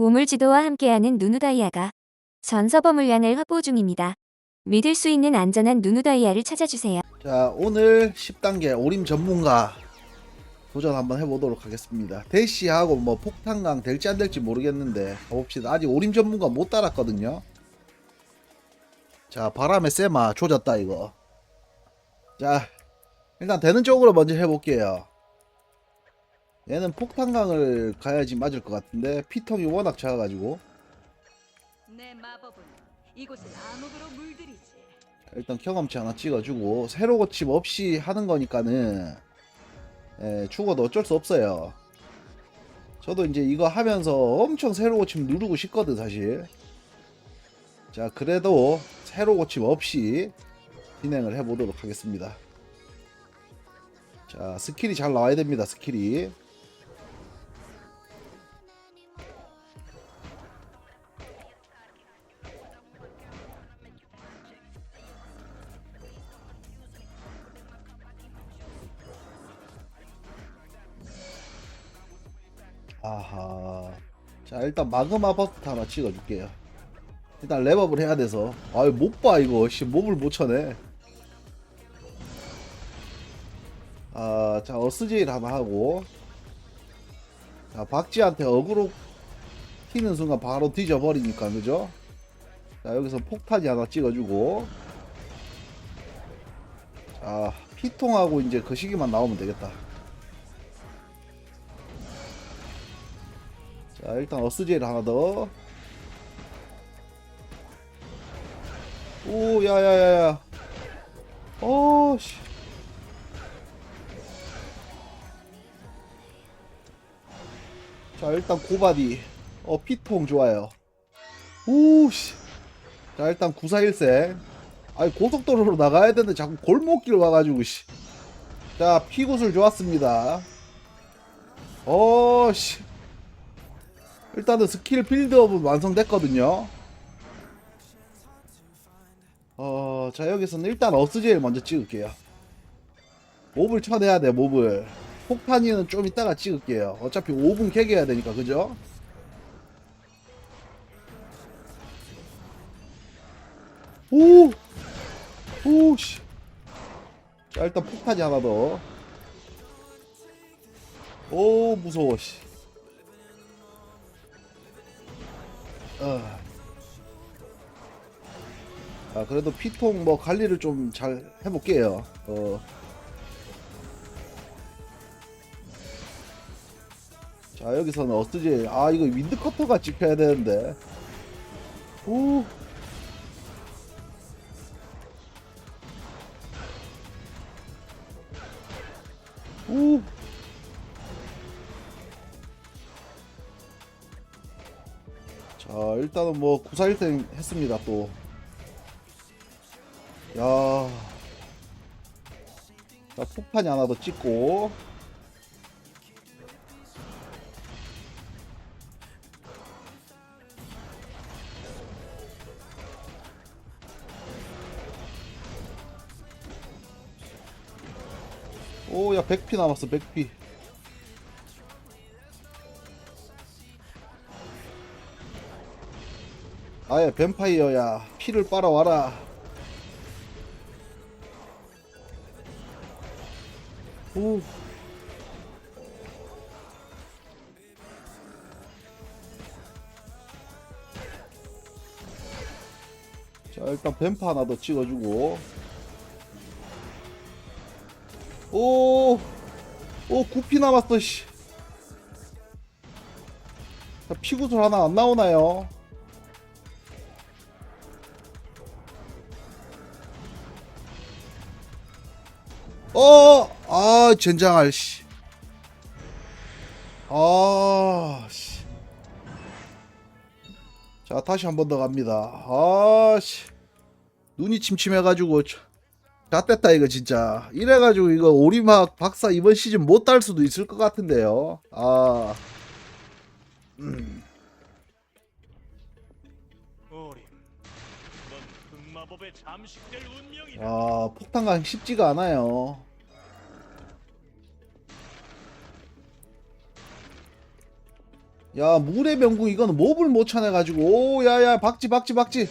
보물지도와 함께하는 누누다이아가 전서버 물량을 확보 중입니다. 믿을 수 있는 안전한 누누다이아를 찾아주세요. 자 오늘 10단계 오림 전문가 도전 한번 해보도록 하겠습니다. 대시하고 뭐 폭탄강 될지 안 될지 모르겠는데 가봅시다. 아직 오림 전문가 못 따랐거든요. 자 바람의 세마 조졌다 이거. 자 일단 되는 쪽으로 먼저 해볼게요 얘는 폭탄강을 가야지 맞을 것 같은데 피통이 워낙 작아가지고 내 마법은 이곳을 암흑으로 물들이지. 일단 경험치 하나 찍어주고 새로 고침 없이 하는 거니까는 예, 죽어도 어쩔 수 없어요. 저도 이제 이거 하면서 엄청 새로 고침 누르고 싶거든 사실. 자 그래도 새로 고침 없이 진행을 해보도록 하겠습니다. 자 스킬이 잘 나와야 됩니다 스킬이. 일단 마그마 버스트 하나 찍어줄게요. 일단 랩업을 해야 돼서. 아유, 못 봐, 이거. 씨, 몸을 못 쳐내. 아, 자, 어스제일 하나 하고. 자, 박지한테 어그로 튀는 순간 바로 뒤져버리니까, 그죠? 자, 여기서 폭탄이 하나 찍어주고. 자, 피통하고 이제 그 시기만 나오면 되겠다. 자 일단 어스제일 하나 더. 오 야야야야. 어 씨. 자 일단 고바디. 어 피통 좋아요. 오 씨. 자 일단 941세. 아니 고속도로로 나가야 되는데 자꾸 골목길 와가지고 씨. 자 피구술 좋았습니다. 어 씨. 일단은 스킬 빌드업은 완성됐거든요. 어, 자 여기서는 일단 어스제일 먼저 찍을게요. 몹을 쳐내야 돼, 몹을. 폭탄이는 좀 이따가 찍을게요. 어차피 5분 캐게해야 되니까, 그죠? 오! 오, 씨. 자, 일단 폭탄이 하나 더. 오, 무서워, 씨. 어. 아 그래도 피통 뭐 관리를 좀 잘 해볼게요. 어. 자 여기서는 어스지 아 이거 윈드 커터가 찍혀야 되는데. 오. 오. 일단은 뭐 941등 했습니다 또. 야. 자 폭탄이 하나 더 찍고. 오, 야, 100피 남았어, 100피. 아예 뱀파이어야 피를 빨아와라 오. 자 일단 뱀파 하나 더 찍어주고 오, 오 구피 남았어 씨. 자, 피구슬 하나 안 나오나요? 어, 아, 젠장할, 씨. 아, 씨. 자, 다시 한 번 더 갑니다. 아, 씨. 눈이 침침해가지고, 저- 다 뗐다, 이거 진짜. 이래가지고, 이거 오리막 박사 이번 시즌 못 딸 수도 있을 것 같은데요. 아, 운명이다. 아, 폭탄강 쉽지가 않아요. 야 물의 명궁 이거는 몹을 못 쳐내가지고. 오 야야 박지 박지 박지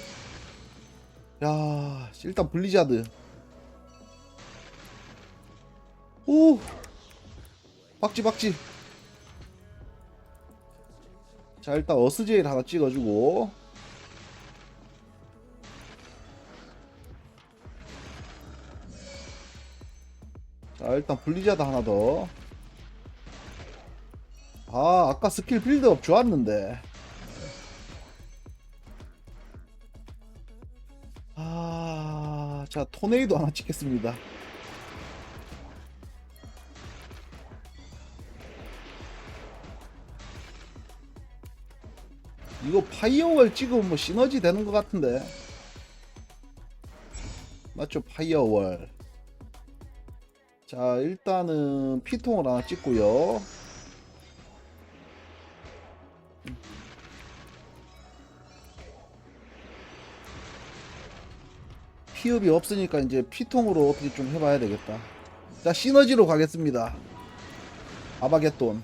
야 일단 블리자드. 오 박지 박지 자 일단 어스제일 하나 찍어주고. 자 일단 블리자드 하나 더 아, 아까 스킬 빌드업 좋았는데. 아, 자, 토네이도 하나 찍겠습니다. 이거 파이어월 찍으면 뭐 시너지 되는 것 같은데. 맞죠? 파이어월. 자, 일단은 피통을 하나 찍고요. 피읍이 없으니까 이제 피통으로 어떻게 좀 해봐야 되겠다. 자 시너지로 가겠습니다. 아바겟돈.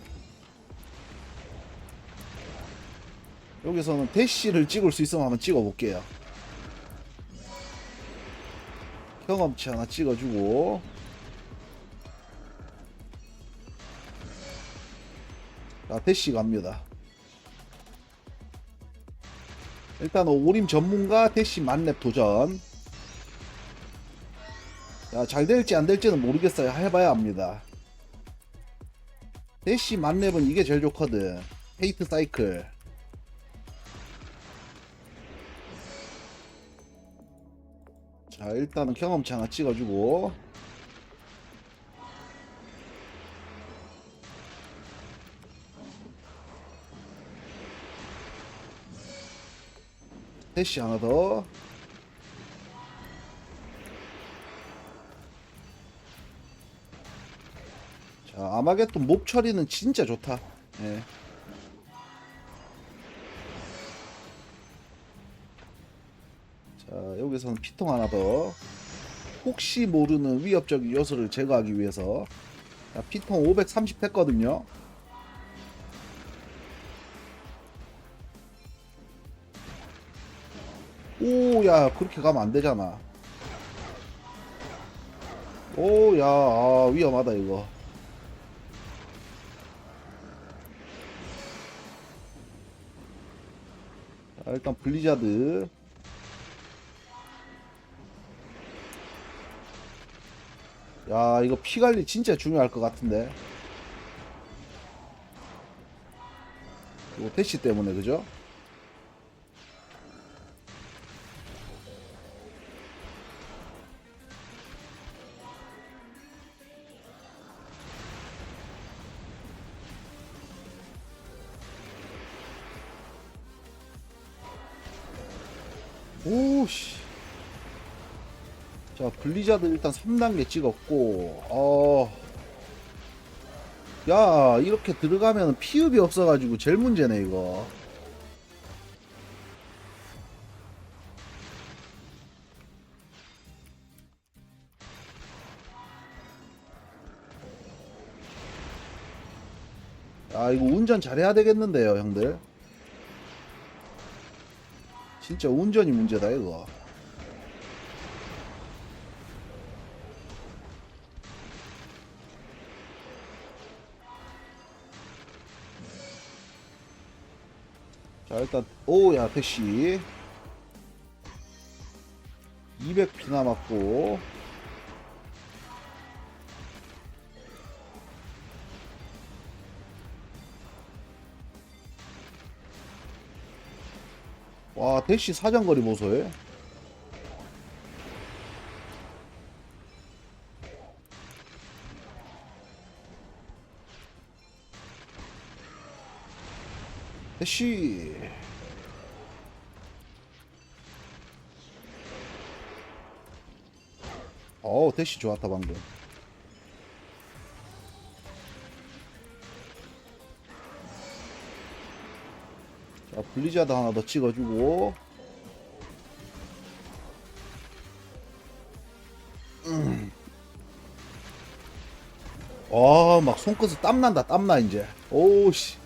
여기서는 대시를 찍을 수 있으면 한번 찍어볼게요. 경험치 하나 찍어주고 자 대시 갑니다. 일단 오림 전문가 대시 만렙 도전 야, 잘 될지 안 될지는 모르겠어요. 해봐야 합니다. 대시 만렙은 이게 제일 좋거든. 헤이트 사이클. 자, 일단은 경험치 하나 찍어주고. 대시 하나 더. 자, 아마겟돈 몹 처리는 진짜 좋다. 예. 자, 여기서는 피통 하나 더. 혹시 모르는 위협적인 요소를 제거하기 위해서. 자, 피통 530 했거든요. 오, 야, 그렇게 가면 안 되잖아. 오, 야, 아, 위험하다, 이거. 자, 일단 블리자드 야 이거 피관리 진짜 중요할 것 같은데 이거 대시 때문에 그죠? 오씨. 자 블리자드 일단 3단계 찍었고 어... 야 이렇게 들어가면 피읍이 없어가지고 제일 문제네 이거. 야 이거 운전 잘해야 되겠는데요 형들 진짜 운전이 문제다 이거. 자 일단 오야 택시 200피 남았고 대시 사정거리 보소해. 대시. 어 대시 좋았다 방금 블리자드 하나 더 찍어주고 음. 와막 손끝에 땀난다 땀나 이제 오씨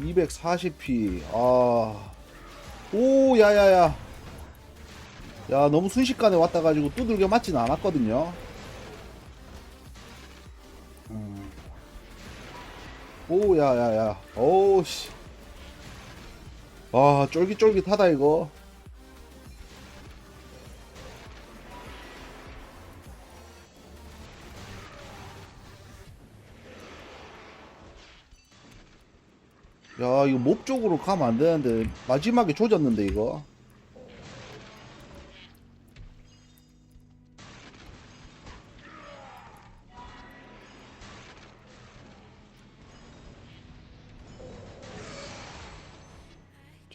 240p. 아. 오, 야야야. 야, 너무 순식간에 왔다 가지고 두들겨 맞지는 않았거든요. 오, 야 야 야. 오우 씨. 와, 쫄깃쫄깃하다 이거. 야 이거 목 쪽으로 가면 안 되는데 마지막에 조졌는데 이거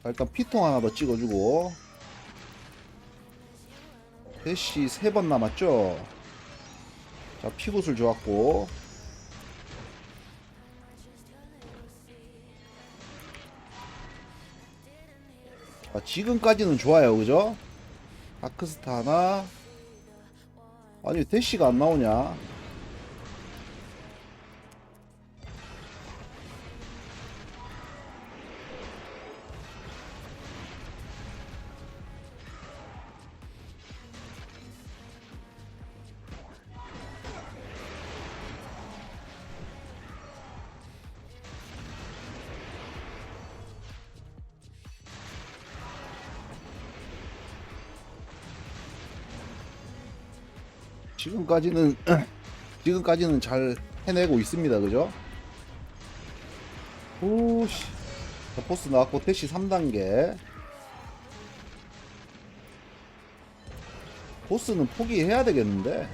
일단 피통 하나 더 찍어주고 대시 세 번 남았죠 자 피굿을 좋았고 아, 지금까지는 좋아요, 그죠? 아크스타 하나. 아니, 대시가 안 나오냐? 지금까지는, 지금까지는 잘 해내고 있습니다, 그죠? 오씨. 자, 포스 나왔고, 대시 3단계. 보스는 포기해야 되겠는데.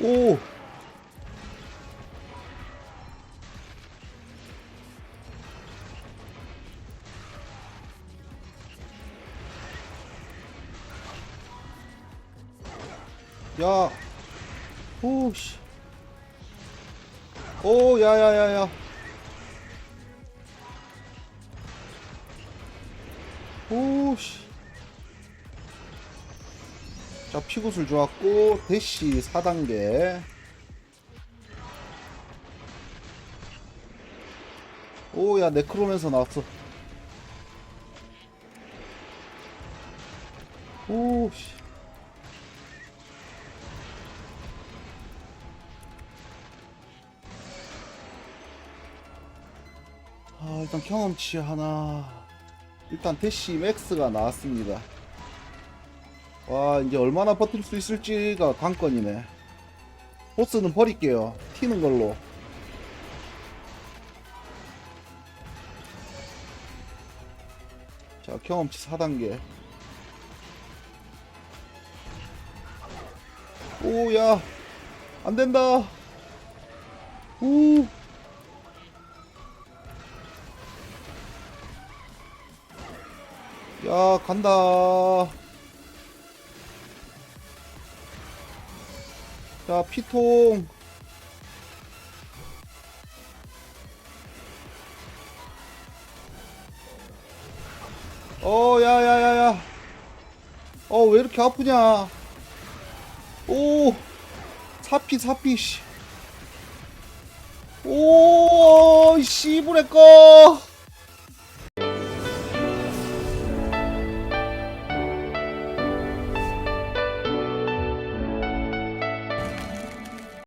오! 야! 오, 씨. 오, 야, 야, 야, 야. 오, 씨. 자, 피굿을 좋았고, 대시 4단계. 오, 야, 네크로맨서 나왔어. 오, 씨. 아, 일단 경험치 하나. 일단 대시 맥스가 나왔습니다. 와 이제 얼마나 버틸 수 있을지가 관건이네. 보스는 버릴게요. 튀는 걸로. 자 경험치 4단계. 오야 안된다. 우. 야, 간다. 자, 피통. 어, 야, 야, 야, 야. 어, 왜 이렇게 아프냐. 오, 사피, 사피, 씨. 오, 씨부레 꺼.